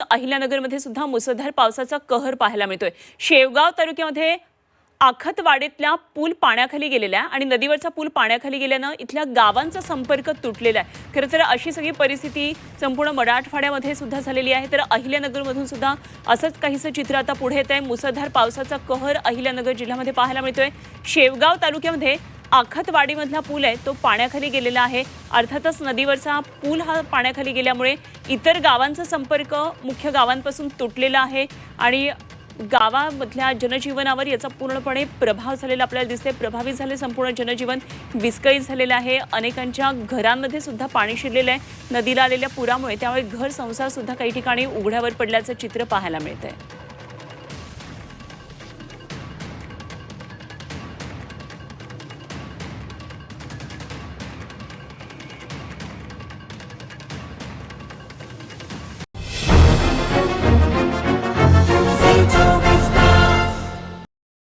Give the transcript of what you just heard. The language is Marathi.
अहिल्यानगरमध्ये सुद्धा मुसळधार पावसाचा कहर पाहायला मिळतोय. शेवगाव तालुक्यामध्ये आखतवाडीतल्या पूल पाण्याखाली गेलेला आहे आणि नदीवरचा पूल पाण्याखाली गेल्यानं इथल्या गावांचा संपर्क तुटलेला आहे. खरं तर अशी सगळी परिस्थिती संपूर्ण मराठवाड्यामध्ये सुद्धा झालेली आहे. तर अहिल्यानगरमधून सुद्धा असंच काहीसं चित्र आता पुढे येत आहे मुसळधार पावसाचा कहर अहिल्यानगर जिल्ह्यामध्ये पाहायला मिळतोय. शेवगाव तालुक्यामध्ये आखतवाडीमधला पूल आहे तो पाण्याखाली गेलेला आहे. अर्थातच नदीवरचा पूल हा पाण्याखाली गेल्यामुळे इतर गावांचा संपर्क मुख्य गावांपासून तुटलेला आहे आणि गावामधल्या जनजीवनावर याचा पूर्णपणे प्रभाव झालेला आपल्याला दिसते प्रभावित झाले संपूर्ण जनजीवन विस्कळीत झालेलं आहे. अनेकांच्या घरांमध्ये सुद्धा पाणी शिरलेलं आहे. नदीला आलेल्या पुरामुळे त्यामुळे घर संसारसुद्धा काही ठिकाणी उघड्यावर पडल्याचं चित्र पाहायला मिळतंय.